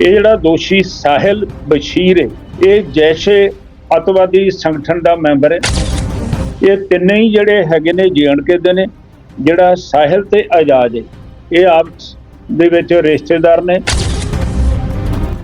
ਇਹ ਜਿਹੜਾ ਦੋਸ਼ੀ ਸਾਹਿਲ ਬਸ਼ੀਰ ਹੈ, ਇਹ ਜੈਸ਼ੇ ਅਤਵਾਦੀ ਸੰਗਠਨ ਦਾ ਮੈਂਬਰ ਹੈ। ਇਹ ਤਿੰਨੇ ਹੀ ਜਿਹੜੇ ਹੈਗੇ ਨੇ ਕੇ ਦੇ ਨੇ, ਜਿਹੜਾ ਸਾਹਿਲ ਤੇ ਆਜ਼ਾਦ ਹੈ। ਇਹ ਆਪ ਦੇ ਵਿੱਚ ਰਿਸ਼ਤੇਦਾਰ ਨੇ।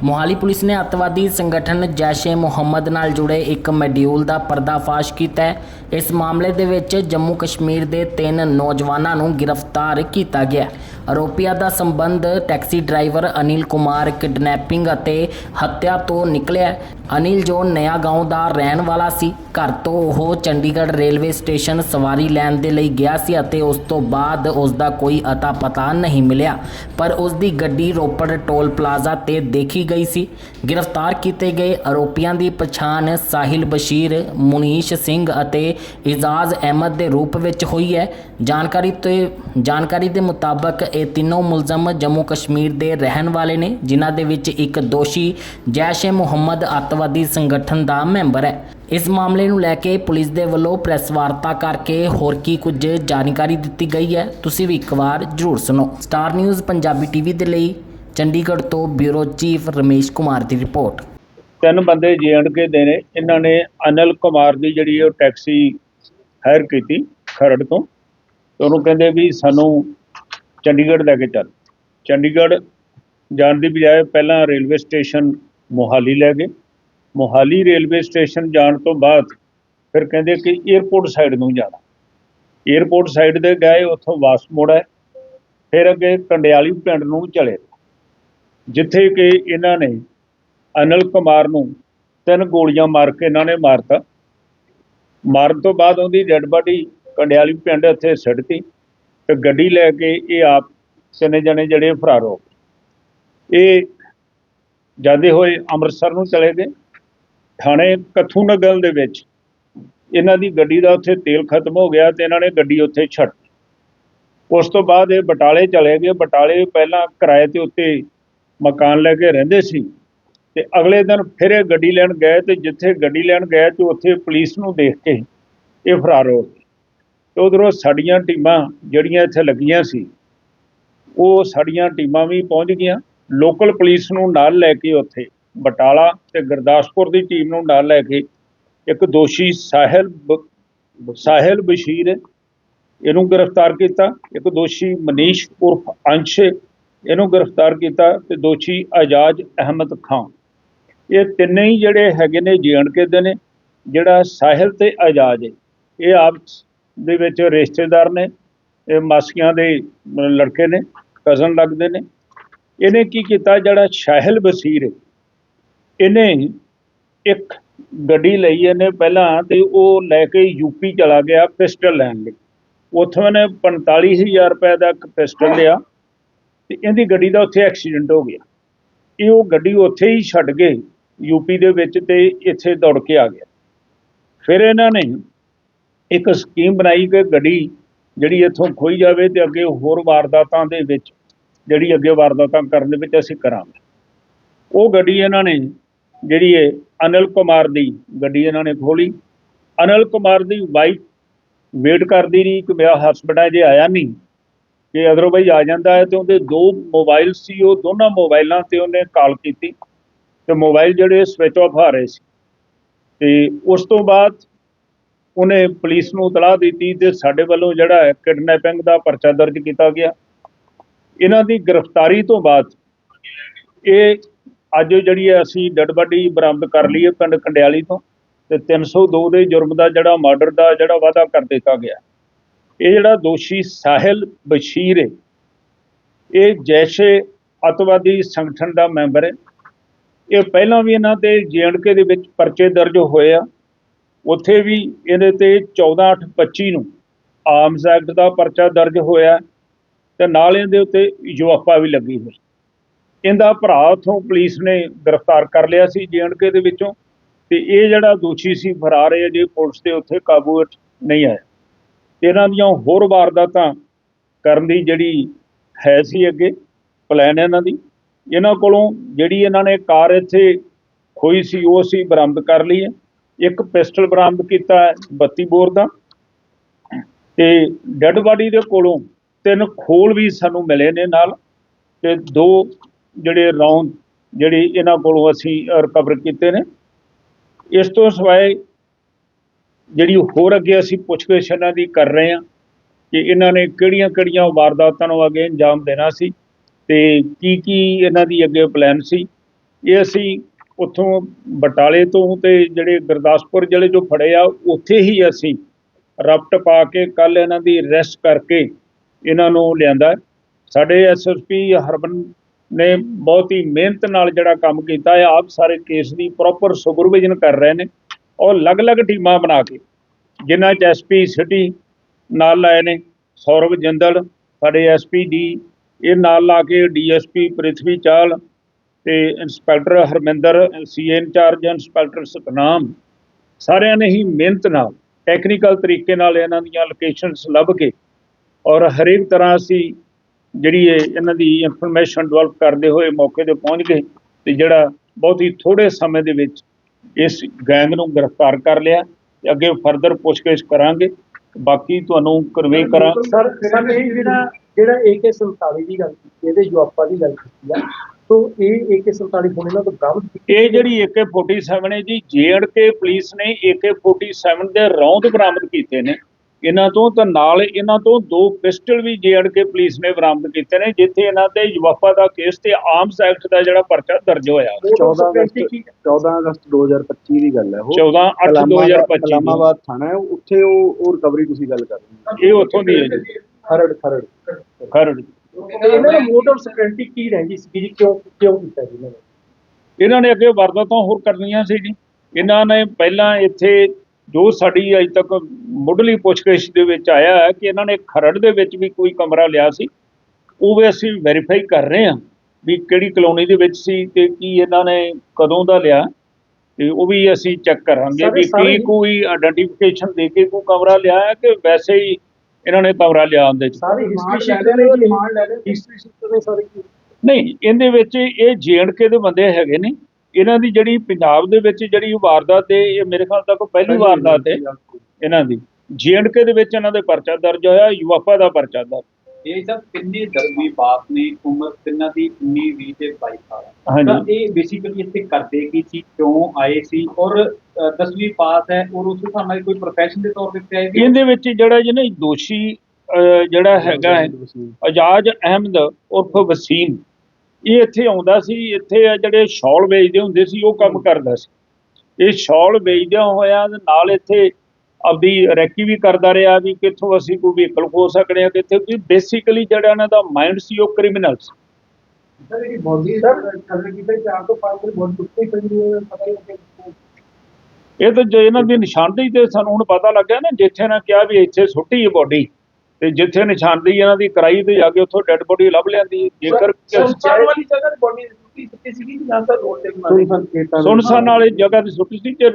ਮੋਹਾਲੀ ਪੁਲਿਸ ਨੇ ਅੱਤਵਾਦੀ ਸੰਗਠਨ ਜੈਸ਼-ਏ ਮੁਹੰਮਦ ਨਾਲ ਜੁੜੇ ਇੱਕ ਮੋਡਿਊਲ ਦਾ ਪਰਦਾਫਾਸ਼ ਕੀਤਾ ਹੈ। ਇਸ ਮਾਮਲੇ ਦੇ ਵਿੱਚ ਜੰਮੂ ਕਸ਼ਮੀਰ ਦੇ ਤਿੰਨ ਨੌਜਵਾਨਾਂ ਨੂੰ ਗ੍ਰਿਫਤਾਰ ਕੀਤਾ ਗਿਆ ਹੈ। ਆਰੋਪੀਆਂ ਦਾ ਸੰਬੰਧ taxi driver Anil Kumar kidnapping ਅਤੇ ਹੱਤਿਆ ਤੋਂ ਨਿਕਲਿਆ ਅਨਿਲ ਜੋ ਨਇਆ ਗਾਉਂ ਦਾ ਰਹਿਣ ਵਾਲਾ ਸੀ, ਘਰ ਤੋਂ ਉਹ ਚੰਡੀਗੜ੍ਹ ਰੇਲਵੇ ਸਟੇਸ਼ਨ ਸਵਾਰੀ ਲੈਣ ਦੇ ਲਈ ਗਿਆ ਸੀ ਅਤੇ ਉਸ ਤੋਂ ਬਾਅਦ ਉਸ ਦਾ ਕੋਈ ਅਤਾ ਪਤਾ ਨਹੀਂ ਮਿਲਿਆ, ਪਰ ਉਸ ਦੀ ਗੱਡੀ ਰੋਪੜ ਟੋਲ ਪਲਾਜ਼ਾ ਤੇ ਦੇਖੀ ਗਈ ਸੀ। ਗ੍ਰਿਫਤਾਰ ਕੀਤੇ ਗਏ ਆਰੋਪੀਆਂ ਦੀ ਪਛਾਣ ਸਾਹਿਲ ਬਸ਼ੀਰ, ਮੁਨੀਸ਼ ਸਿੰਘ ਅਤੇ ਇਜ਼ਾਜ਼ ਅਹਿਮਦ ਦੇ ਰੂਪ ਵਿੱਚ ਹੋਈ ਹੈ। ਜਾਣਕਾਰੀ ਤੇ ਜਾਣਕਾਰੀ ਦੇ ਮੁਤਾਬਕ ਇਹ ਤਿੰਨੋਂ ਮੁਲਜ਼ਮ ਜੰਮੂ ਕਸ਼ਮੀਰ ਦੇ ਰਹਿਣ ਵਾਲੇ ਨੇ, ਜਿਨ੍ਹਾਂ ਦੇ ਵਿੱਚ ਇੱਕ ਦੋਸ਼ੀ ਜੈਸ਼-ਏ ਮੁਹੰਮਦ ਅੱਤਵਾਦੀ ਸੰਗਠਨ ਦਾ ਮੈਂਬਰ ਹੈ। ਇਸ ਮਾਮਲੇ ਨੂੰ ਲੈ ਕੇ ਪੁਲਿਸ ਦੇ ਵੱਲੋਂ ਪ੍ਰੈਸ ਵਾਰਤਾ ਕਰਕੇ ਹੋਰ ਕੀ ਕੁਝ ਜਾਣਕਾਰੀ ਦਿੱਤੀ ਗਈ ਹੈ, ਤੁਸੀਂ ਵੀ ਇੱਕ ਵਾਰ ਜ਼ਰੂਰ ਸੁਣੋ। ਸਟਾਰ ਨਿਊਜ਼ ਪੰਜਾਬੀ ਟੀਵੀ ਦੇ ਲਈ ਚੰਡੀਗੜ੍ਹ ਤੋਂ ਬਿਊਰੋ ਚੀਫ ਰਮੇਸ਼ ਕੁਮਾਰ ਦੀ ਰਿਪੋਰਟ। ਤਿੰਨ ਬੰਦੇ ਕੇ ਦੇ ਨੇ ਇਹਨਾਂ ਨੇ ਅਨਿਲ ਕੁਮਾਰ ਦੀ ਜਿਹੜੀ ਉਹ ਟੈਕਸੀ ਹਾਇਰ ਕੀਤੀ ਖਰੜ ਤੋਂ। ਤੇ ਉਹਨੂੰ ਕਹਿੰਦੇ ਵੀ ਸਾਨੂੰ ਚੰਡੀਗੜ੍ਹ ਲੈ ਕੇ ਚੱਲ। ਚੰਡੀਗੜ੍ਹ ਜਾਣ ਦੀ ਬਜਾਏ ਪਹਿਲਾਂ ਰੇਲਵੇ ਸਟੇਸ਼ਨ ਮੋਹਾਲੀ ਲੈ ਗਏ। ਮੋਹਾਲੀ ਰੇਲਵੇ ਸਟੇਸ਼ਨ ਜਾਣ ਤੋਂ ਬਾਅਦ ਫਿਰ ਕਹਿੰਦੇ ਕਿ 에어ਪੋਰਟ ਸਾਈਡ ਨੂੰ ਜਾਣਾ। 에어ਪੋਰਟ ਸਾਈਡ ਦੇ ਗਏ, ਉੱਥੋਂ ਵਾਸ ਮੋੜ ਹੈ ਫਿਰ ਅੱਗੇ ਕੰਡਿਆਲੀ ਪਿੰਡ ਨੂੰ ਚਲੇ ਜਿੱਥੇ ਕਿ ਇਹਨਾਂ ਨੇ ਅਨਲ ਕੁਮਾਰ ਨੂੰ ਤਿੰਨ ਗੋਲੀਆਂ ਮਾਰ ਕੇ ਇਹਨਾਂ ਨੇ ਮਾਰਤਾ। ਮਾਰਨ ਤੋਂ ਬਾਅਦ ਉਹਦੀ ਡੈੱਡ ਬਾਡੀ ਕੰਡਿਆਲੀ ਪਿੰਡ ਇੱਥੇ ਸਿੱਟਤੀ ਤੇ ਗੱਡੀ ਲੈ ਕੇ ਇਹ ਆਪ ਤਿੰਨੇ ਜਣੇ ਜਿਹੜੇ ਫਰਾਰ। ਹੋ ਗਏ ਇਹ ਜਾਂਦੇ ਹੋਏ ਅੰਮ੍ਰਿਤਸਰ ਨੂੰ ਚਲੇ ਗਏ। ਥਾਣੇ ਕੱਥੂ ਨਗਲ ਦੇ ਵਿੱਚ ਇਹਨਾਂ ਦੀ ਗੱਡੀ ਦਾ ਉੱਥੇ ਤੇਲ ਖਤਮ ਹੋ ਗਿਆ ਤੇ ਇਹਨਾਂ ਨੇ ਗੱਡੀ ਉੱਥੇ ਛੱਡ। ਉਸ ਤੋਂ ਬਾਅਦ ਇਹ ਬਟਾਲੇ ਚਲੇ ਗਏ। ਬਟਾਲੇ ਪਹਿਲਾਂ ਕਿਰਾਏ ਤੇ ਉੱਤੇ ਮਕਾਨ ਲੈ ਕੇ ਰਹਿੰਦੇ ਸੀ ਤੇ ਅਗਲੇ ਦਿਨ ਫਿਰ ਇਹ ਗੱਡੀ ਲੈਣ ਗਏ ਤੇ ਜਿੱਥੇ ਗੱਡੀ ਲੈਣ ਗਏ ਤੇ ਉੱਥੇ ਪੁਲਿਸ ਨੂੰ ਦੇਖ ਕੇ ਇਹ ਫਰਾਰ ਹੋ ਗਏ। ਤੇ ਉਧਰੋਂ ਸਾਡੀਆਂ ਟੀਮਾਂ ਜਿਹੜੀਆਂ ਇੱਥੇ ਲੱਗੀਆਂ ਸੀ, ਉਹ ਸਾਡੀਆਂ ਟੀਮਾਂ ਵੀ ਪਹੁੰਚ ਗਈਆਂ। ਲੋਕਲ ਪੁਲਿਸ ਨੂੰ ਨਾਲ ਲੈ ਕੇ ਉੱਥੇ, ਬਟਾਲਾ ਤੇ ਗੁਰਦਾਸਪੁਰ ਦੀ ਟੀਮ ਨੂੰ ਨਾਲ ਲੈ ਕੇ ਇੱਕ ਦੋਸ਼ੀ ਸਾਹਿਲ ਸਾਹਿਲ ਬਸ਼ੀਰ, ਇਹਨੂੰ ਗ੍ਰਿਫਤਾਰ ਕੀਤਾ। ਇੱਕ ਦੋਸ਼ੀ ਮਨੀਸ਼ ਉਰਫ ਅੰਸ਼, ਇਹਨੂੰ ਗ੍ਰਿਫਤਾਰ ਕੀਤਾ ਤੇ ਦੋਸ਼ੀ ਆਜ਼ਾਦ ਅਹਿਮਦ ਖਾਨ। ਇਹ ਤਿੰਨੇ ਹੀ ਜਿਹੜੇ ਹੈਗੇ ਨੇ ਕੇ ਦੇ ਨੇ, ਜਿਹੜਾ ਸਾਹਿਲ ਤੇ ਆਜ਼ਾਦ ਹੈ। ਇਹ ਆਪ ਦੇ ਵਿੱਚ ਰਿਸ਼ਤੇਦਾਰ ਨੇ, ਇਹ ਮਾਸੀਆਂ ਦੇ ਲੜਕੇ ਨੇ ਕਜ਼ਨ ਲੱਗਦੇ ਨੇ। ਇਹਨੇ ਕੀ ਕੀਤਾ? ਜਿਹੜਾ ਸਾਹਿਲ ਬਸੀਰ ਇਹਨੇ ਇੱਕ ਗੱਡੀ ਲਈ ਇਹਨੇ ਪਹਿਲਾਂ ਤੇ ਉਹ ਲੈ ਕੇ ਯੂਪੀ ਚਲਾ ਗਿਆ ਪਿਸਟਲ ਲੈਣ ਲਈ। ਉੱਥੋਂ ਇਹਨੇ 45000 ਰੁਪਏ ਦਾ ਇੱਕ ਪਿਸਟਲ ਲਿਆ ਤੇ ਇਹਦੀ ਗੱਡੀ ਦਾ ਉੱਥੇ ਐਕਸੀਡੈਂਟ ਹੋ ਗਿਆ। ਇਹ ਉਹ ਗੱਡੀ ਉੱਥੇ ਹੀ ਛੱਡ ਕੇ ਯੂਪੀ ਦੇ ਵਿੱਚ ਤੇ ਇੱਥੇ ਦੌੜ ਕੇ ਆ ਗਿਆ। ਫਿਰ ਇਹਨਾਂ ਨੇ ਇੱਕ ਸਕੀਮ ਬਣਾਈ ਕਿ ਗੱਡੀ ਜਿਹੜੀ ਇੱਥੋਂ ਖੋਈ ਜਾਵੇ ਤੇ ਅੱਗੇ ਹੋਰ ਵਾਰਦਾਤਾਂ ਦੇ ਵਿੱਚ, ਜਿਹੜੀ ਅੱਗੇ ਵਾਰਦਾਤਾਂ ਕਰਨ ਦੇ ਵਿੱਚ ਅਸੀਂ ਕਰਾਂਗੇ। ਉਹ ਗੱਡੀ ਇਹਨਾਂ ਨੇ ਜਿਹੜੀ ਹੈ ਅਨਿਲ ਕੁਮਾਰ ਦੀ ਗੱਡੀ ਇਹਨਾਂ ਨੇ ਖੋਲੀ। ਅਨਿਲ ਕੁਮਾਰ ਦੀ ਵਾਈਫ ਵੇਟ ਕਰਦੀ ਰਹੀ ਕਿ ਮੇਰਾ ਹਸਬੰਡ ਜੇ ਆਇਆ ਨਹੀਂ, ਕਿ ਅਦਰਵਾਈਜ਼ ਆ ਜਾਂਦਾ ਹੈ ਤੇ ਉਹਦੇ ਦੋ ਮੋਬਾਈਲ ਸੀ, ਉਹ ਦੋਨਾਂ ਮੋਬਾਈਲਾਂ ਤੇ ਉਹਨੇ ਕਾਲ ਕੀਤੀ ਤੇ ਮੋਬਾਈਲ ਜਿਹੜੇ ਸਵਿਚ ਆਫ ਆ ਰਹੇ ਸੀ। ਤੇ ਉਸ ਤੋਂ ਬਾਅਦ ਉਹਨੇ ਪੁਲਿਸ ਨੂੰ ਤਲਾਹ ਦਿੱਤੀ ਤੇ ਸਾਡੇ ਵੱਲੋਂ ਜਿਹੜਾ ਕਿਡਨੈਪਿੰਗ ਦਾ ਪਰਚਾ ਦਰਜ ਕੀਤਾ ਗਿਆ। ਇਹਨਾਂ ਦੀ ਗ੍ਰਿਫਤਾਰੀ ਤੋਂ ਬਾਅਦ ਇਹ ਅੱਜ ਜਿਹੜੀ ਹੈ ਅਸੀਂ ਡੈਡ ਬਾਡੀ ਬਰਾਮਦ ਕਰ ਲਈ ਹੈ ਪਿੰਡ ਕੰਡਿਆਲੀ ਤੋਂ ਤੇ 302 ਦੇ ਜੁਰਮ ਦਾ ਜਿਹੜਾ ਮਰਡਰ ਦਾ ਜਿਹੜਾ ਵਾਅਦਾ ਕਰ ਦਿੱਤਾ ਗਿਆ। ਇਹ ਜਿਹੜਾ ਦੋਸ਼ੀ ਸਾਹਿਲ ਬਸ਼ੀਰ ਹੈ, ਇਹ ਜੈਸ਼ੇ ਅਤਵਾਦੀ ਸੰਗਠਨ ਦਾ ਮੈਂਬਰ ਹੈ। ਇਹ ਪਹਿਲਾਂ ਵੀ ਇਹਨਾਂ ਤੇ ਕੇ ਦੇ ਵਿੱਚ ਪਰਚੇ ਦਰਜ ਹੋਏ ਆ। ਉੱਥੇ ਵੀ ਇਹਦੇ ਤੇ 14/8/25 ਨੂੰ ਆਰਮਸ ਐਕਟ ਦਾ ਪਰਚਾ ਦਰਜ ਹੋਇਆ ਤੇ ਨਾਲ ਇਹਦੇ ਉੱਤੇ ਯੂਐਫਆ ਵੀ ਲੱਗੀ ਹੋਈ। ਇਹਦਾ ਭਰਾ ਉਥੋਂ ਪੁਲਿਸ ਨੇ ਗ੍ਰਿਫਤਾਰ ਕਰ ਲਿਆ ਸੀ ਕੇ ਦੇ ਵਿੱਚੋਂ ਤੇ ਇਹ ਜਿਹੜਾ ਦੋਸ਼ੀ ਸੀ ਫਰਾਰ ਹੈ ਜੇ ਪੁਲਿਸ ਦੇ ਉੱਥੇ ਕਾਬੂ ਵਿੱਚ ਨਹੀਂ ਆਇਆ। ਇਹਨਾਂ ਦੀਆਂ ਹੋਰ ਵਾਰਦਾਤਾਂ ਕਰਨ ਦੀ ਜਿਹੜੀ ਹੈ ਸੀ ਅੱਗੇ, ਪਲਾਨ ਇਹਨਾਂ ਦੀ। ਇਹਨਾਂ ਕੋਲੋਂ ਜਿਹੜੀ ਇਹਨਾਂ ਨੇ ਕਾਰ ਇੱਥੇ ਖੋਈ ਸੀ, ਉਹ ਅਸੀਂ ਬਰਾਮਦ ਕਰ ਲਈ ਹੈ। ਇੱਕ ਪਿਸਟਲ ਬਰਾਮਦ ਕੀਤਾ ਹੈ 32 ਬੋਰ ਦਾ। ਤੇ ਡੈੱਡ ਬਾਡੀ ਦੇ ਕੋਲੋਂ ਤਿੰਨ ਖੋਲ ਵੀ ਸਾਨੂੰ ਮਿਲੇ ਨੇ ਨਾਲ ਤੇ ਦੋ ਜਿਹੜੇ ਰੌਂਦ ਜਿਹੜੀ ਇਹਨਾਂ ਕੋਲੋਂ ਅਸੀਂ ਰਿਕਵਰ ਕੀਤੇ ਨੇ। ਇਸ ਤੋਂ ਸਿਵਾਏ ਜਿਹੜੀ ਹੋਰ ਅੱਗੇ ਅਸੀਂ ਪੁੱਛਗਿੱਛ ਇਹਨਾਂ ਦੀ ਕਰ ਰਹੇ ਹਾਂ ਕਿ ਇਹਨਾਂ ਨੇ ਕਿਹੜੀਆਂ-ਕਿਹੜੀਆਂ ਵਾਰਦਾਤਾਂ ਨੂੰ ਅੱਗੇ ਅੰਜਾਮ ਦੇਣਾ ਸੀ ਤੇ ਕੀ ਕੀ ਇਹਨਾਂ ਦੀ ਅੱਗੇ ਪਲਾਨ ਸੀ। ਇਹ ਅਸੀਂ ਉੱਥੋਂ ਬਟਾਲੇ ਤੋਂ ਤੇ ਜਿਹੜੇ ਗੁਰਦਾਸਪੁਰ ਜ਼ਿਲ੍ਹੇ ਚੋਂ ਫੜੇ ਆ, ਉੱਥੇ ਹੀ ਅਸੀਂ ਰਪਟ ਪਾ ਕੇ ਕੱਲ ਇਹਨਾਂ ਦੀ ਅਰੈਸਟ ਕਰਕੇ ਇਹਨਾਂ ਨੂੰ ਲਿਆਂਦਾ ਸਾਡੇ ਐਸਐਸਪੀ ਹਰਬਨ ਨੇ ਬਹੁਤ ਹੀ ਮਿਹਨਤ ਨਾਲ ਜਿਹੜਾ ਕੰਮ ਕੀਤਾ ਹੈ, ਆਪ ਸਾਰੇ ਕੇਸ ਦੀ ਪ੍ਰੋਪਰ ਸੁਪਰਵਿਜ਼ਨ ਕਰ ਰਹੇ ਨੇ ਔਰ ਅਲੱਗ-ਅਲੱਗ ਟੀਮਾਂ ਬਣਾ ਕੇ, ਜਿਨ੍ਹਾਂ 'ਚ ਐਸਪੀ ਸਿਟੀ ਨਾਲ ਲਾਏ ਨੇ, ਸੌਰਵ ਜਿੰਦਲ, ਸਾਡੇ ਐਸਪੀ ਡੀ, ਇਹ ਨਾਲ ਲਾ ਕੇ ਡੀਐਸਪੀ ਪ੍ਰਿਥਵੀ ਚਾਲ ਤੇ inspector Harminder, CIA incharge inspector Satnam, ਸਾਰਿਆਂ ਨੇ ਹੀ ਮਿਹਨਤ ਨਾਲ ਟੈਕਨੀਕਲ ਤਰੀਕੇ ਨਾਲ ਇਹਨਾਂ ਦੀਆਂ ਲੋਕੇਸ਼ਨਸ ਲੱਭ ਕੇ ਔਰ ਹਰੇਕ ਤਰ੍ਹਾਂ ਅਸੀਂ ਜਿਹੜੀ ਇਹਨਾਂ ਦੀ ਇਨਫੋਰਮੇਸ਼ਨ ਡਿਵੈਲਪ ਕਰਦੇ ਹੋਏ ਮੌਕੇ ਤੇ ਪਹੁੰਚ ਗਏ ਤੇ ਜਿਹੜਾ ਬਹੁਤ ਹੀ ਥੋੜੇ ਸਮੇਂ ਦੇ ਵਿੱਚ ਇਸ ਗੈਂਗ ਨੂੰ ਗ੍ਰਿਫਤਾਰ ਕਰ ਲਿਆ ਤੇ ਅੱਗੇ ਫਰਦਰ ਪੁੱਛਗਿੱਛ ਕਰਾਂਗੇ। ਬਾਕੀ ਤੁਹਾਨੂੰ ਕਰਵੇ ਕਰਾਂ ਸਰ ਜਿਹੜਾ ਜਿਹੜਾ AK47 ਦੀ ਗੱਲ ਕੀਤੀ, ਇਹਦੇ ਜਵਾਬਾਂ ਦੀ ਗੱਲ ਕੀਤੀ ਆ। ਤੋ ਇਹ AK47 ਹੁਣ ਇਹਨਾਂ ਤੋਂ ਬਰਾਮਦ ਕੀਤੀ ਇਹ ਜਿਹੜੀ AK47 ਹੈ ਜੀ ਜੇਐਂਡਕੇ ਪੁਲਿਸ ਨੇ AK47 ਦੇ ਰੌਂਦ ਬਰਾਮਦ ਕੀਤੇ ਨੇ। ਇਹਨਾਂ ਤੋਂ ਤਾਂ ਨਾਲ ਇਹਨਾਂ ਤੋਂ ਦੋ ਪਿਸਟਲ ਵੀ ਜੇਐਂਡਕੇ ਪੁਲਿਸ ਨੇ ਬਰਾਮਦ ਕੀਤੇ ਨੇ ਜਿੱਥੇ ਇਹਨਾਂ ਤੇ ਯੁਵਾਪਾ ਦਾ ਕੇਸ ਤੇ ਆਰਮਸ ਐਕਟ ਦਾ ਜਿਹੜਾ ਪਰਚਾ ਦਰਜ ਹੋਇਆ। 14 ਅਗਸਤ 14 ਅਗਸਤ 2025 ਦੀ ਗੱਲ ਹੈ। ਉਹ 14 8 2025 ਦੀ। ਇਸਲਾਮਾਬਾਦ ਥਾਣਾ ਹੈ ਉੱਥੇ ਉਹ ਉਹ ਰਿਕਵਰੀ ਤੁਸੀਂ ਗੱਲ ਕਰ ਰਹੇ ਹੋ। ਇਹ ਉੱਥੋਂ ਦੀ ਹੈ ਜੀ। ਖਰੜ ਖਰੜ। ਖਰੜ। ਇਹਨਾਂ ਦਾ ਮੋਟਿਵ ਸਿਕਿਉਰਿਟੀ ਕੀ ਰਹਿੰਦੀ ਸੀ? ਜੀ ਕਿਉਂ ਕਿਉਂ ਕੀਤਾ ਜੀ ਇਹਨਾਂ ਨੇ? ਇਹਨਾਂ ਨੇ ਅੱਗੇ ਵਾਰਦਾਤਾਂ ਹੋਰ ਕਰਨੀਆਂ ਸੀ ਜੀ। ਇਹਨਾਂ ਨੇ ਪਹਿਲਾਂ ਇੱਥੇ ਜੋ ਸਾਡੀ ਅਜੇ ਤੱਕ ਮੁੱਢਲੀ ਪੁੱਛਗਿੱਛ ਦੇ ਵਿੱਚ ਆਇਆ ਹੈ ਕਿ ਇਹਨਾਂ ਨੇ ਖਰੜ ਦੇ ਵਿੱਚ ਵੀ ਕੋਈ ਕਮਰਾ ਲਿਆ ਸੀ। ਉਹ ਵੀ ਅਸੀਂ ਵੈਰੀਫਾਈ ਕਰ ਰਹੇ ਹਾਂ ਵੀ ਕਿਹੜੀ ਕਲੋਨੀ ਦੇ ਵਿੱਚ ਸੀ ਤੇ ਕੀ ਇਹਨਾਂ ਨੇ ਕਦੋਂ ਦਾ ਲਿਆ। ਤੇ ਉਹ ਵੀ ਅਸੀਂ ਚੈੱਕ ਕਰਾਂਗੇ ਵੀ ਕੀ ਕੋਈ ਆਇਡੈਂਟੀਫਿਕੇਸ਼ਨ ਦੇ ਕੇ ਕੋਈ ਕਮਰਾ ਲਿਆ ਹੈ ਕਿ ਵੈਸੇ ਹੀ ਇਹਨਾਂ ਨੇ ਕਮਰਾ ਲਿਆ ਉਹਦੇ ਚ। ਸਾਰੀ ਹਿਸਟਰੀ ਸ਼ੀਟ ਲੈ। ਹਿਸਟਰੀ ਸ਼ੀਟ ਸਾਰੇ ਨਹੀਂ ਇਹਦੇ ਵਿੱਚ ਇਹ ਜੇਐਂਡਕੇ ਦੇ ਬੰਦੇ ਹੈਗੇ ਨੇ। ਇਹਨਾਂ ਦੀ ਜਿਹੜੀ ਪੰਜਾਬ ਦੇ ਵਿੱਚ ਜਿਹੜੀ ਵਾਰਦਾਤ ਹੈ ਇਹ ਮੇਰੇ ਖਿਆਲ ਤੱਕ ਪਹਿਲੀ ਵਾਰਦਾਤ ਹੈ ਇਹਨਾਂ ਦੀ। ਜੀਐਂਡਕੇ ਦੇ ਵਿੱਚ ਇਹਨਾਂ ਦੇ ਪਰਚਾ ਦਰਜ ਹੋਇਆ ਯੂਐਫਆ ਦਾ ਪਰਚਾ ਦਰਜ। ਇਹ ਸਭ ਤਿੰਨੇ ਦਰਮੀ ਬਾਪ ਨੇ ਉਮਰ ਤਿੰਨਾਂ ਦੀ 19 20 ਤੇ 22 ਸਾਲ। ਤਾਂ ਹਾਂਜੀ ਇਹ ਬੇਸਿਕਲੀ ਇੱਥੇ ਕਰਦੇ ਕੀ ਸੀ ਕਿਉਂ ਆਏ ਸੀ? ਔਰ 10ਵੀਂ ਪਾਸ ਹੈ ਔਰ ਉਸ ਹਿਸਾਬ ਨਾਲ ਕੋਈ ਪ੍ਰੋਫੈਸ਼ਨ ਦੇ ਤੌਰ ਤੇ ਆਏ ਸੀ ਇਹਦੇ ਵਿੱਚ ਜਿਹੜਾ ਜਿਹਨੇ ਦੋਸ਼ੀ ਅਹ, ਜਿਹੜਾ ਹੈਗਾ ਹੈ ਅਜਾਜ ਅਹਿਮਦ ਉਰਫ ਵਸੀਮ। ਇਹ ਇੱਥੇ ਆਉਂਦਾ ਸੀ ਇੱਥੇ ਜਿਹੜੇ ਸ਼ਾਲ ਵੇਚਦੇ ਹੁੰਦੇ ਸੀ ਉਹ ਕੰਮ ਕਰਦਾ ਸੀ। ਇਹ ਸ਼ਾਲ ਵੇਚਦਿਆਂ ਹੋਇਆ ਨਾਲ ਇੱਥੇ ਆਪਦੀ ਰੈਕੀ ਵੀ ਕਰਦਾ ਰਿਹਾ ਵੀ ਕਿੱਥੋਂ ਅਸੀਂ ਕੋਈ ਵਹੀਕਲ ਖੋ ਸਕਦੇ ਆ ਕਿੱਥੇ ਵੀ ਬੇਸਿਕਲੀ ਜਿਹੜਾ ਇਹਨਾਂ ਦਾ ਮਾਈਂਡ ਸੀ ਉਹ ਕ੍ਰਿਮੀਨਲ ਸੀ। ਸਰ ਇਹ ਬੋਡੀ ਸਰ ਕਦਰ ਕੀਤਾ ਚਾਰ ਤੋਂ ਪੰਜ ਦਿਨ ਬਹੁਤ ਕੁੱਤੇ ਪਈ ਹੈ ਪਤਾ ਹੀ ਨਹੀਂ ਇਹ ਤਾਂ ਜੇ ਇਹਨਾਂ ਦੀ ਨਿਸ਼ਾਨਦੇਹੀ ਤੇ ਸਾਨੂੰ ਹੁਣ ਪਤਾ ਲੱਗਿਆ ਨਾ ਜਿੱਥੇ ਨਾ ਕਿਹਾ ਵੀ ਇੱਥੇ ਸੁੱਟੀ ਹੈ ਬੋਡੀ ਤੇ ਜਿੱਥੇ ਨਿਸ਼ਾਨਦੇਹੀ ਇਹਨਾਂ ਦੀ ਕਰਾਈ ਤੇ ਜਾ ਕੇ ਉੱਥੋਂ ਡੈੱਡ ਬੋਡੀ ਲੱਭ ਲਿਆਂਦੀ ਹੈ। ਜੇਕਰ ਸੰਸਾਰ ਵਾਲੀ ਜਗ੍ਹਾ ਬੋਡੀ ਸੁੱਟੀ ਸੁੱਟੀ ਸੀਗੀ ਕਿ ਜਾਂ ਤਾਂ ਰੋਡ ਤੇ ਬਣਾ ਸੁਨਸਾਨ ਵਾਲੀ ਜਗ੍ਹਾ ਤੇ ਸੁੱਟੀ ਸੀ ਜੇ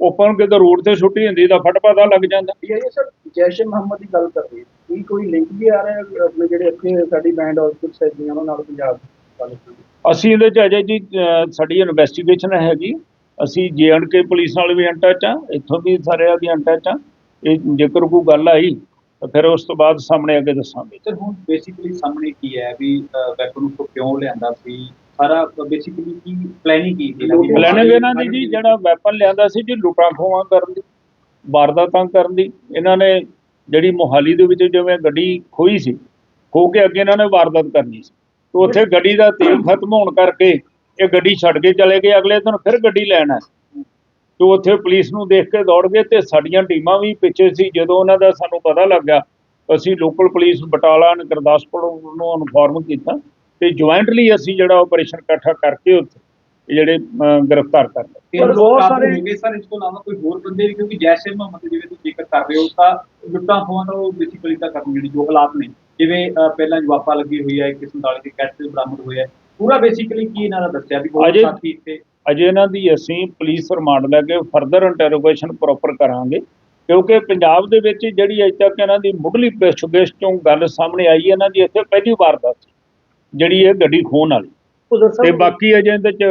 ਓਪਨ ਕਿਤੇ ਰੋਡ ਤੇ ਸੁੱਟੀ ਹੁੰਦੀ ਤਾਂ ਫਟ ਪਤਾ ਲੱਗ ਜਾਂਦਾ। ਇਹ ਸਰ ਜੈਸ਼ ਮੁਹੰਮਦ ਦੀ ਗੱਲ ਕਰ ਰਹੀ ਹੈ। ਕੀ ਕੋਈ ਲਿੰਕ ਵੀ ਆ ਰਿਹਾ ਹੈ ਆਪਣੇ ਜਿਹੜੇ ਇੱਥੇ ਸਾਡੀ ਬੈਂਡ ਹਸਪੀਟਲ ਸੈਦੀਆਂ ਉਹਨਾਂ ਨਾਲ ਪੰਜਾਬ ਵਾਲੇ ਅਸੀਂ ਇਹਦੇ ਚ ਅਜੇ ਜੀ ਅਹ, ਸਾਡੀ ਇਨਵੈਸਟੀਗੇਸ਼ਨ ਹੈਗੀ। ਅਸੀਂ ਜੇਐਂਡਕੇ ਪੁਲਿਸ ਨਾਲ ਵੀ ਟੱਚ ਆ ਇੱਥੋਂ ਵੀ ਸਾਰਿਆਂ ਦੀ ਟੱਚ ਆ ਇਹ ਜੇਕਰ ਕੋਈ ਗੱਲ ਆਈ ਤਾਂ ਫਿਰ ਉਸ ਤੋਂ ਬਾਅਦ ਸਾਹਮਣੇ ਅੱਗੇ ਦੱਸਾਂਗੇ। ਤੇ ਹੁਣ ਬੇਸਿਕਲੀ ਸਾਹਮਣੇ ਕੀ ਹੈ ਵੀ ਵੈਪਨ ਨੂੰ ਕਿਉਂ ਲਿਆਂਦਾ ਸੀ? ਸਾਰਾ ਬੇਸਿਕਲੀ ਕੀ ਪਲੈਨਿੰਗ ਕੀ ਸੀ? ਇਹਨਾਂ ਦੀ? ਪਲੈਨਿੰਗ ਇਹਨਾਂ ਦੀ ਜੀ ਜਿਹੜਾ ਵੈਪਨ ਲਿਆਂਦਾ ਸੀ ਜੀ ਲੁੱਟਾਂ ਖੋਹਾਂ ਕਰਨ ਦੀ ਵਾਰਦਾਤਾਂ ਕਰਨ ਦੀ ਇਹਨਾਂ ਨੇ ਜਿਹੜੀ ਮੋਹਾਲੀ ਦੇ ਵਿੱਚ ਜਿਵੇਂ ਗੱਡੀ ਖੋਈ ਸੀ ਖੋ ਕੇ ਅੱਗੇ ਇਹਨਾਂ ਨੇ ਵਾਰਦਾਤ ਕਰਨੀ ਸੀ। ਤੇ ਉੱਥੇ ਗੱਡੀ ਦਾ ਤੇਲ ਖਤਮ ਹੋਣ ਕਰਕੇ ਇਹ ਗੱਡੀ ਛੱਡ ਕੇ ਚਲੇ ਗਏ ਅਗਲੇ ਦਿਨ ਫਿਰ ਗੱਡੀ ਲੈਣ ਤੇ ਉੱਥੇ ਪੁਲਿਸ ਨੂੰ ਦੇਖ ਕੇ ਦੌੜ ਗਏ ਤੇ ਸਾਡੀਆਂ ਟੀਮਾਂ ਵੀ ਪਿੱਛੇ ਸੀ। ਜਦੋਂ ਉਹਨਾਂ ਦਾ ਸਾਨੂੰ ਪਤਾ ਲੱਗਾ ਅਸੀਂ ਲੋਕਲ ਪੁਲਿਸ ਬਟਾਲਾ ਨੇ ਗੁਰਦਾਸਪੁਰ ਨੂੰ ਇਨਫੋਰਮ ਕੀਤਾ। ਤੇ ਜੁਆਇੰਟਲੀ ਅਸੀਂ ਜਿਹੜਾ ਆਪਰੇਸ਼ਨ ਇਕੱਠਾ ਕਰਕੇ ਉੱਥੇ ਜਿਹੜੇ ਗ੍ਰਿਫਤਾਰ ਕਰ ਲਏ। ਤਿੰਨ ਪਰ ਲੋਕ ਬਹੁਤ ਕਾਬੂ ਸਾਰੇ- ਹੋ ਗਏ ਸਰ ਇਸ ਤੋਂ ਇਲਾਵਾ ਕੋਈ ਹੋਰ ਬੰਦੇ ਵੀ ਕਿਉਂਕਿ ਜੈਸੇ ਮੁਹੰਮਦ ਜਿਵੇਂ ਤੁਸੀਂ ਜ਼ਿਕਰ ਕਰ ਰਹੇ ਹੋ ਤਾਂ ਲੁੱਟਾਂ ਖੋਹਾਂ ਦਾ ਉਹ ਬੇਸਿਕਲੀ ਤਾਂ ਕਰਨ ਜਿਹੜੀ ਜੋ ਹਾਲਾਤ ਨੇ। ਜਿਵੇਂ ਅਹ, ਪਹਿਲਾਂ ਜਵਾਪਾ ਲੱਗੀ ਹੋਈ ਹੈ 147 ਦੀ ਕੈਟ ਤੇ ਬਰਾਮਦ ਹੋਇਆ ਹੈ। ਪੂਰਾ ਬੇਸਿਕਲੀ ਕੀ ਇਹਨਾਂ ਦਾ ਦੱਸਿਆ ਵੀ ਹੋਰ ਅਜੇ- ਸਾਥੀ ਇੱਥੇ ਅਜੇ ਇਹਨਾਂ ਦੀ ਅਸੀਂ ਪੁਲਿਸ ਰਿਮਾਂਡ ਲੈ ਕੇ ਫਰਦਰ ਇੰਟਰੋਗੇਸ਼ਨ ਪ੍ਰੋਪਰ ਕਰਾਂਗੇ ਕਿਉਂਕਿ ਪੰਜਾਬ ਦੇ ਵਿੱਚ ਜਿਹੜੀ ਅਜੇ ਤੱਕ ਇਹਨਾਂ ਦੀ ਮੁੱਢਲੀ ਪੁੱਛਗਿੱਛ ਚੋਂ ਗੱਲ ਸਾਹਮਣੇ ਆਈ ਹੈ ਇਹਨਾਂ ਦੀ ਇੱਥੇ ਪਹਿਲੀ ਵਾਰਦਾਤ ਸੀ। ਜਿਹੜੀ ਇਹ ਗੱਡੀ ਖੋਹਣ ਵਾਲੀ। ਤੇ ਬਾਕੀ ਅਜੇ ਇਹਦੇ ਚ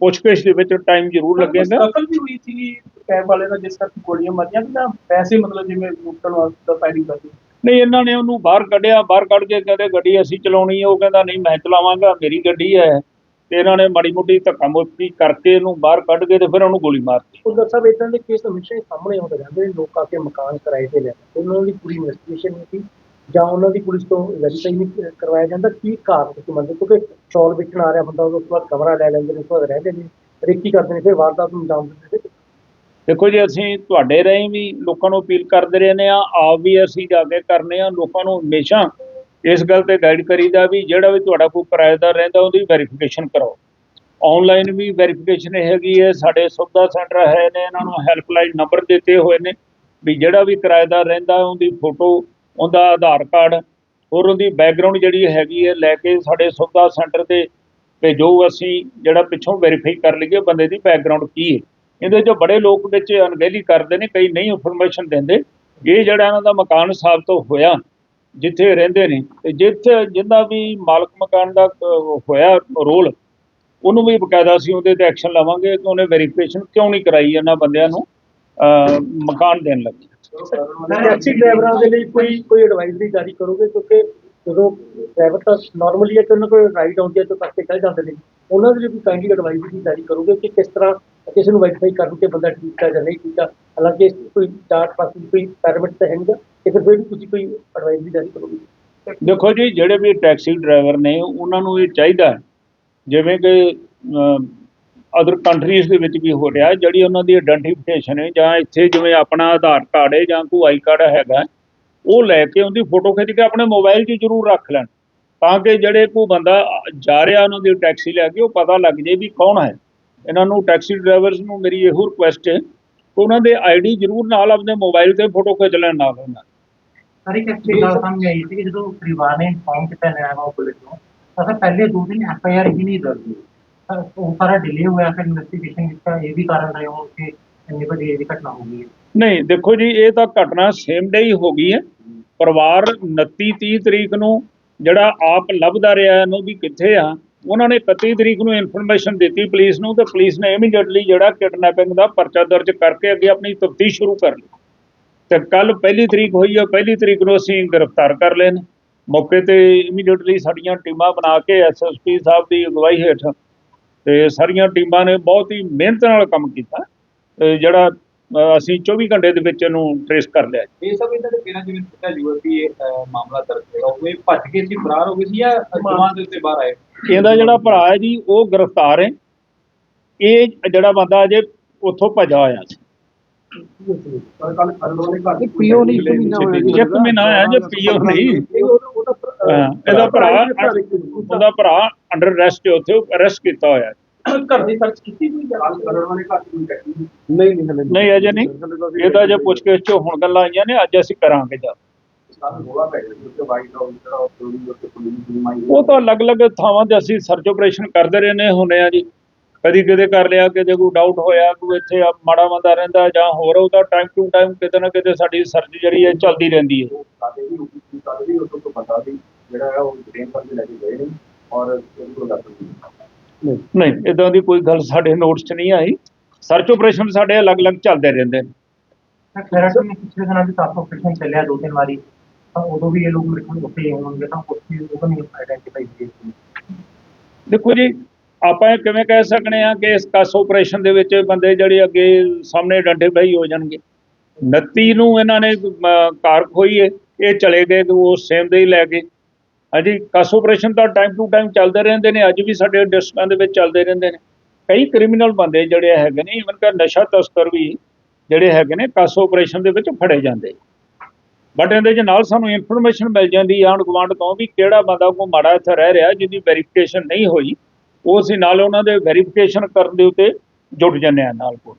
ਪੁੱਛਗਿੱਛ ਦੇ ਵਿੱਚ ਟਾਈਮ ਜ਼ਰੂਰ ਲੱਗੇਗਾ ਕਤਲ ਵੀ ਹੋਈ ਸੀ ਕੈਬ ਵਾਲੇ ਦਾ ਜਿਸ ਕਰਕੇ ਗੋਲੀਆਂ ਮਾਰੀਆਂ ਕਿ ਨਾ ਪੈਸੇ ਮਤਲਬ ਜਿਵੇਂ ਲੁੱਟਣ ਵਾਸਤੇ ਫਾਇਰਿੰਗ ਕਰਦੀ। ਨਹੀਂ ਇਹਨਾਂ ਨੇ ਉਹਨੂੰ ਬਾਹਰ ਕੱਢਿਆ ਬਾਹਰ ਕੱਢ ਕੇ ਕਹਿੰਦੇ ਗੱਡੀ ਅਸੀਂ ਚਲਾਉਣੀ ਹੈ ਉਹ ਕਹਿੰਦਾ ਨਹੀਂ ਮੈਂ ਚਲਾਵਾਂਗਾ ਮੇਰੀ ਗੱਡੀ ਹੈ ਤੇ ਇਹਨਾਂ ਨੇ ਮਾੜੀ ਮੋਟੀ ਧੱਕਾ ਮੁੱਕੀ ਕਰਕੇ ਇਹਨੂੰ ਬਾਹਰ ਕੱਢ ਕੇ ਤੇ ਫਿਰ ਉਹਨੂੰ ਗੋਲੀ ਮਾਰਤੀ। ਉਹ ਡਾਕਟਰ ਸਾਹਿਬ ਇਦਾਂ ਦੇ ਕੇਸ ਹਮੇਸ਼ਾ ਹੀ ਸਾਹਮਣੇ ਆਉਂਦੇ ਰਹਿੰਦੇ ਨੇ ਲੋਕ ਆ ਕੇ ਮਕਾਨ ਕਿਰਾਏ ਤੇ ਲੈ ਉਹਨਾਂ ਦੀ ਪੂਰੀ ਇਨਵੈਸਟੀਗੇਸ਼ਨ ਨਹੀਂ ਸੀ। ਜਾਂ ਉਹਨਾਂ ਦੀ ਪੁਲਿਸ ਤੋਂ ਵੈਰੀਫਾਈ ਨਹੀਂ ਕਰਵਾਇਆ ਜਾਂਦਾ, ਕੀ ਕਾਰਨ ਤੁਸੀਂ ਕਿਉਂਕਿ ਸ਼ੌਲ ਵੇਚਣ ਆ ਰਿਹਾ ਬੰਦਾ, ਉਸ ਤੋਂ ਬਾਅਦ ਕਮਰਾ ਲੈ ਲੈਂਦੇ ਨੇ, ਉਸ ਤੋਂ ਬਾਅਦ ਰਹਿੰਦੇ ਨੇ, ਰੇਕੀ ਕਰਦੇ ਨੇ, ਫਿਰ ਵਾਰਦਾਤ ਨੂੰ ਅੰਜਾਮ ਦਿੰਦੇ ਨੇ। ਦੇਖੋ ਜੀ, ਅਸੀਂ ਤੁਹਾਡੇ ਰਾਹੀਂ ਵੀ ਲੋਕਾਂ ਨੂੰ ਅਪੀਲ ਕਰਦੇ ਰਹਿੰਦੇ ਆ ਆਪ ਵੀ ਅਸੀਂ ਜਾ ਕੇ ਕਰਨੇ ਆ ਲੋਕਾਂ ਨੂੰ ਹਮੇਸ਼ਾ ਇਸ ਗੱਲ ਤੇ ਗਾਈਡ ਕਰੀਦਾ ਵੀ ਜਿਹੜਾ ਵੀ ਤੁਹਾਡਾ ਕੋਈ ਕਿਰਾਏਦਾਰ ਰਹਿੰਦਾ, ਉਹਦੀ ਵੈਰੀਫਿਕੇਸ਼ਨ ਕਰਾਓ। ਆਨਲਾਈਨ ਵੀ ਵੈਰੀਫਿਕੇਸ਼ਨ ਹੈਗੀ ਹੈ, ਸਾਡੇ ਸੁਵਿਧਾ ਸੈਂਟਰ ਹੈ ਨੇ, ਇਹਨਾਂ ਨੂੰ ਹੈਲਪਲਾਈਨ ਨੰਬਰ ਦਿੱਤੇ ਹੋਏ ਨੇ, ਵੀ ਜਿਹੜਾ ਵੀ ਕਿਰਾਏਦਾਰ ਰਹਿੰਦਾ, ਉਹਦੀ ਫੋਟੋ ਉਹਦਾ ਆਧਾਰ ਕਾਰਡ, ਹੋਰ ਉਹਦੀ ਬੈਕਗ੍ਰਾਉਂਡ ਜਿਹੜੀ ਹੈਗੀ ਹੈ, ਲੈ ਕੇ ਸਾਡੇ ਸੁਵਿਧਾ ਸੈਂਟਰ ਤੇ ਭੇਜੋ, ਅਸੀਂ ਜਿਹੜਾ ਪਿੱਛੋਂ ਵੈਰੀਫਾਈ ਕਰ ਲਈਏ ਬੰਦੇ ਦੀ ਬੈਕਗ੍ਰਾਉਂਡ ਕੀ ਹੈ। ਇਹਦੇ 'ਚ ਬੜੇ ਲੋਕ ਵਿੱਚ ਅਣਗਹਿਲੀ ਕਰਦੇ ਨੇ, ਕਈ ਨਹੀਂ ਇਨਫੋਰਮੇਸ਼ਨ ਦਿੰਦੇ। ਇਹ ਜਿਹੜਾ ਇਹਨਾਂ ਦਾ ਮਕਾਨ ਸਾਹਿਬ ਤੋਂ ਹੋਇਆ, ਜਿੱਥੇ ਰਹਿੰਦੇ ਨੇ, ਤੇ ਜਿੱਥੇ ਜਿੰਦਾ ਵੀ ਮਾਲਕ ਮਕਾਨ ਦਾ ਹੋਇਆ ਰੋਲ ਉਹਨੂੰ ਵੀ ਬਕਾਇਦਾ ਅਸੀਂ ਉਹਦੇ ਤੇ ਐਕਸ਼ਨ ਲਵਾਂਗੇ ਕਿ ਉਹਨੇ ਵੈਰੀਫਿਕੇਸ਼ਨ ਕਿਉਂ ਨਹੀਂ ਕਰਾਈ ਇਹਨਾਂ ਬੰਦਿਆਂ ਨੂੰ ਮਕਾਨ ਦੇਣ ਲੱਗੇ। ਟੈਕਸੀ ਡਰਾਈਵਰਾਂ ਦੇ ਲਈ ਕੋਈ ਕੋਈ ਐਡਵਾਈਜ਼ਰੀ ਜਾਰੀ ਕਰੋਗੇ? ਕਿਉਂਕਿ ਜਦੋਂ ਡਰਾਈਵਰ ਤਾਂ ਨਾਰਮਲੀ ਹੈ ਕਿ ਉਹਨਾਂ ਕੋਲ ਰਾਈਡ ਆਉਂਦੀ ਹੈ ਤਾਂ ਕਰਕੇ ਚੱਲ ਜਾਂਦੇ ਨੇ। ਉਹਨਾਂ ਦੇ ਲਈ ਕੋਈ ਕਾਈਂਡਲੀ ਐਡਵਾਈਜ਼ਰੀ ਜਾਰੀ ਕਰੋਗੇ ਕਿ ਕਿਸ ਤਰ੍ਹਾਂ ਕਿਸੇ ਨੂੰ ਵੈਰੀਫਾਈ ਕਰਨ ਕਿ ਬੰਦਾ ਠੀਕ ਹੈ ਜਾਂ ਨਹੀਂ ਠੀਕ ਹੈ ਹਾਲਾਂਕਿ ਇਸ 'ਚ ਕੋਈ ਚਾਰਟ ਪਾਸ ਕੋਈ ਪੈਰਾਮੀਟਰ ਤਾਂ ਹੈ ਨਹੀਂ ਗਾ ਫਿਰ ਵੀ ਤੁਸੀਂ ਕੋਈ ਐਡਵਾਈਜ਼ਰੀ ਜਾਰੀ ਕਰੋਗੇ? ਦੇਖੋ ਜੀ, ਜਿਹੜੇ ਵੀ ਟੈਕਸੀ ਡਰਾਈਵਰ ਨੇ, ਉਹਨਾਂ ਨੂੰ ਇਹ ਚਾਹੀਦਾ ਜਿਵੇਂ ਕਿ ਅਦਰ ਕੰਟਰੀਜ਼ ਦੇ ਵਿੱਚ ਵੀ ਹੋ ਰਿਹਾ, ਜਿਹੜੀ ਉਹਨਾਂ ਦੀ ਆਇਡੈਂਟੀਫਿਕੇਸ਼ਨ ਹੈ, ਜਾਂ ਇੱਥੇ ਜਿਵੇਂ ਆਪਣਾ ਆਧਾਰ ਕਾਰਡ ਹੈ, ਜਾਂ ਕੋਈ ਆਈ ਕਾਰਡ ਹੈਗਾ, ਉਹ ਲੈ ਕੇ ਉਹਦੀ ਫੋਟੋ ਖਿੱਚ ਕੇ ਆਪਣੇ ਮੋਬਾਈਲ 'ਚ ਜ਼ਰੂਰ ਰੱਖ ਲੈਣ, ਤਾਂ ਕਿ ਜਿਹੜੇ ਕੋਈ ਬੰਦਾ ਜਾ ਰਿਹਾ ਉਹਨਾਂ ਦੀ ਟੈਕਸੀ ਲੈ ਕੇ, ਉਹ ਪਤਾ ਲੱਗ ਜੇ ਵੀ ਕੌਣ ਹੈ। ਇਹਨਾਂ ਨੂੰ ਟੈਕਸੀ ਡਰਾਈਵਰਸ ਨੂੰ ਮੇਰੀ ਇਹੋ ਰਿਕੁਐਸਟ ਹੈ ਕਿ ਉਹਨਾਂ ਦੇ ਆਈਡੀ ਜ਼ਰੂਰ ਨਾਲ ਆਪਣੇ ਮੋਬਾਈਲ ਤੇ ਫੋਟੋ ਖਿੱਚ ਲੈਣ ਨਾਲ ਉਹਨਾਂ ਸਰ, ਇੱਕ ਐਕਚੁਅਲੀ ਗੱਲ ਸਾਹਮਣੇ ਆਈ ਸੀ ਕਿ ਜਦੋਂ ਪਰਿਵਾਰ ਨੇ ਇਨਫੋਰਮ ਕੀਤਾ ਨਿਆਮਾ ਪੁਲਿਸ ਨੂੰ ਤਾਂ ਪਹਿਲੇ ਦੋ ਦਿਨ ਐਫ ਆਈ ਆਰ ਹੀ ਨਹੀਂ ਦਰਜ ਹੋਈ। ਸਰ ਉਹ ਸਾਰਾ ਡਿਲੇ ਹੋਇਆ, ਫਿਰ ਇਨਵੈਸਟੀਗੇਸ਼ਨ ਵਿੱਚ ਇਹ ਵੀ ਕਾਰਨ ਰਹੇ ਹੋ ਕਿ ਇੰਨੀ ਵੱਡੀ ਇਹ ਘਟਨਾ ਹੋ ਗਈ ਹੈ। ਨਹੀਂ, ਦੇਖੋ ਜੀ, ਇਹ ਤਾਂ ਘਟਨਾ ਸੇਮ ਡੇ ਹੀ ਹੋ ਗਈ ਹੈ। ਪਰਿਵਾਰ 29 30 ਤਰੀਕ ਨੂੰ ਜਿਹੜਾ ਆਪ ਲੱਭਦਾ ਰਿਹਾ ਇਹਨੂੰ ਵੀ ਕਿੱਥੇ ਆ? ਉਹਨਾਂ ਨੇ 31 ਤਰੀਕ ਨੂੰ ਇਨਫੋਰਮੇਸ਼ਨ ਦਿੱਤੀ ਪੁਲਿਸ ਨੂੰ ਤੇ ਪੁਲਿਸ ਨੇ ਇਮੀਡੀਏਟਲੀ ਜਿਹੜਾ ਕਿਡਨੈਪਿੰਗ ਦਾ ਪਰਚਾ ਦਰਜ ਕਰਕੇ ਅੱਗੇ ਆਪਣੀ ਤਫਤੀਸ਼ ਸ਼ੁਰੂ ਕਰ ਲਈ। ਤੇ ਕੱਲ ਪਹਿਲੀ ਤਰੀਕ ਹੋਈ ਹੈ, ਪਹਿਲੀ ਤਰੀਕ ਨੂੰ ਅਸੀਂ ਗ੍ਰਿਫਤਾਰ ਕਰ ਲਏ ਨੇ। ਮੌਕੇ ਤੇ ਇਮੀਡੀਏਟਲੀ ਸਾਡੀਆਂ ਟੀਮਾਂ ਬਣਾ ਕੇ ਐਸਐਸਪੀ ਸਾਹਿਬ ਦੀ ਅਗਵਾਈ ਹੇਠ ਤੇ ਸਾਰੀਆਂ ਟੀਮਾਂ ਨੇ ਬਹੁਤ ਹੀ ਮਿਹਨਤ ਨਾਲ ਕੰਮ ਕੀਤਾ ਜਿਹੜਾ ਅਸੀਂ 24 ਘੰਟੇ ਦੇ ਵਿੱਚ ਇਹਨੂੰ ਟ੍ਰੇਸ ਕਰ ਲਿਆ। ਇਹ ਸਭ ਇਹਨਾਂ ਦੇ ਜਿਵੇਂ ਦੱਸਿਆ ਜੂਆ ਕਿ ਇਹ ਮਾਮਲਾ ਦਰਜ ਹੋਇਆ। ਉਹ ਇਹ ਭੱਜ ਗਏ ਸੀ ਫਰਾਰ ਹੋ ਗਏ ਸੀ ਜਾਂ ਜਮਾਨ ਦੇ ਉੱਤੇ ਬਾਹਰ ਆਏ? ਇਹਦਾ ਜਿਹੜਾ ਭਰਾ ਹੈ ਜੀ ਉਹ ਗ੍ਰਿਫਤਾਰ ਹੈ। ਇਹ ਜਿਹੜਾ ਬੰਦਾ ਅਜੇ ਉੱਥੋਂ ਭੱਜਾ ਹੋਇਆ ਸੀ ਪਰ ਕੱਲ ਦੇ ਘਰ ਪੀਓ ਨਹੀਂ ਇੱਕ ਮਹੀਨਾ ਹੋਇਆ ਜੇ ਪੀਓ ਨਹੀਂ। ਇਹਦਾ ਭਰਾ। ਉਹਦਾ ਭਰਾ ਅੰਡਰ ਅਰੈਸਟ ਹੈ ਉੱਥੇ ਅਰੈਸਟ ਕੀਤਾ ਹੋਇਆ ਹੈ। ਘਰ ਦੀ ਸਰਚ ਕੀਤੀ ਕੋਈ ਕੱਲ ਖਰੜੋਂ ਦੇ ਘਰ ਟੈਕਸੀ ਨਹੀਂ ਨਹੀਂ ਹਲੇ ਨਹੀਂ ਅਜੇ ਨਹੀਂ। ਇਹ ਤਾਂ ਜੇ ਪੁੱਛਗਿੱਛ ਚ ਹੁਣ ਗੱਲਾਂ ਆਈਆਂ ਨੇ ਅੱਜ ਅਸੀਂ ਕਰਾਂਗੇ ਜਾ ਸਾਨੂੰ ਗੋਲਾ ਪੈ ਗਿਆ ਕਿ ਉਹ ਦੀ ਤਾਂ ਅਲੱਗ-ਅਲੱਗ ਥਾਵਾਂ ਤੇ ਅਸੀਂ ਸਰਚ ਆਪਰੇਸ਼ਨ ਕਰਦੇ ਰਹਿੰਦੇ ਹੁੰਦੇ ਆ ਜੀ। ਕਦੀ ਕਿਤੇ ਕਰ ਲਿਆ ਕਿਤੇ ਕੋਈ ਡਾਊਟ ਹੋਇਆ ਕੋਈ ਇੱਥੇ ਮਾੜਾ ਮੰਦਾ ਰਹਿੰਦਾ ਜਾਂ ਹੋਰ ਉਹਦਾ ਟਾਈਮ ਟੂ ਟਾਈਮ ਕਿਤੇ ਨਾ ਕਿਤੇ ਸਾਡੀ ਸਰਚ ਜਿਹੜੀ ਹੈ ਚੱਲਦੀ ਰਹਿੰਦੀ ਹੈ। ਸਾਡੇ ਵੀ ਉਹ ਸਾਡੇ ਵੀ ਉਸ ਤੋਂ ਪਤਾ ਸੀ ਜਿਹੜਾ ਹੈ ਉਹ ਟ੍ਰੇਨ ਪਰ ਲੈ ਕੇ ਗਏ ਨੇ। ਨਹੀਂ। ਇਦਾਂ ਦੀ ਕੋਈ ਗੱਲ ਸਾਡੇ ਨੋਟਸ 'ਚ ਨਹੀਂ ਆਈ। ਸਰਚ ਆਪਰੇਸ਼ਨ ਸਾਡੇ ਅਲੱਗ-ਅਲੱਗ ਚੱਲਦੇ ਰਹਿੰਦੇ ਨੇ। ਖੈਰਾ ਤੋਂ ਪਿਛਲੇ ਦਿਨਾਂ ਦੇ ਸਾਫ਼ ਆਪਰੇਸ਼ਨ ਚੱਲਿਆ ਦੋ ਤਿੰਨ ਵਾਰੀ। ਉਦੋਂ ਵੀ ਇਹ ਲੋਕ ਮੇਰੇ ਕੋਲ ਉੱਤੇ ਹੋਣਗੇ ਤਾਂ ਕੁਝ ਵੀ ਉਹ ਨਹੀਂ ਆਈਡੈਂਟੀਫਾਈ ਕੀਤੇ ਦੇਖੋ ਜੀ ਆਪਾਂ ਇਹ ਕਿਵੇਂ ਕਹਿ ਸਕਦੇ ਆ ਕਿ ਇਸ ਕਸ ਆਪਰੇਸ਼ਨ ਦੇ ਵਿੱਚ ਬੰਦੇ ਜਿਹੜੇ ਅੱਗੇ ਸਾਹਮਣੇ ਡੰਡੇ ਆਈਡੈਂਟੀਫਾਈ ਹੋ ਜਾਣਗੇ। 29 ਨੂੰ ਇਹਨਾਂ ਨੇ ਕਾਰ ਖੋਈ ਇਹ ਚਲੇ ਗਏ ਉਹ ਸੇਮ ਦੇ ਹੀ ਲੈ ਗਏ। ਹਾਂਜੀ, ਕਸ ਆਪਰੇਸ਼ਨ ਤਾਂ ਟਾਈਮ ਟੂ ਟਾਈਮ ਚੱਲਦੇ ਰਹਿੰਦੇ ਨੇ, ਅੱਜ ਵੀ ਸਾਡੇ ਡਿਸਟ੍ਰਿਕਟਾਂ ਦੇ ਵਿੱਚ ਚੱਲਦੇ ਰਹਿੰਦੇ ਨੇ। ਕਈ ਕ੍ਰਿਮੀਨਲ ਬੰਦੇ ਜਿਹੜੇ ਹੈਗੇ ਨੇ ਇਵਨ ਕਿ ਨਸ਼ਾ ਤਸਕਰ ਵੀ ਜਿਹੜੇ ਹੈਗੇ ਨੇ, ਕਸ ਆਪਰੇਸ਼ਨ ਦੇ ਵਿੱਚ ਫੜੇ ਜਾਂਦੇ। ਬਟ ਇਹਦੇ 'ਚ ਨਾਲ ਸਾਨੂੰ ਇਨਫੋਰਮੇਸ਼ਨ ਮਿਲ ਜਾਂਦੀ ਹੈ, ਆਂਢ ਗੁਆਂਢ ਤੋਂ ਵੀ ਕਿਹੜਾ ਬੰਦਾ ਕੋਈ ਮਾੜਾ ਇੱਥੇ ਰਹਿ ਰਿਹਾ, ਜਿਹਦੀ ਵੈਰੀਫਿਕੇਸ਼ਨ ਨਹੀਂ ਹੋਈ। ਉਹ ਅਸੀਂ ਨਾਲ ਉਹਨਾਂ ਦੇ ਵੈਰੀਫਿਕੇਸ਼ਨ ਕਰਨ ਦੇ ਉੱਤੇ ਜੁਟ ਜੰਨੇ ਆ ਨਾਲ ਕੋਲ।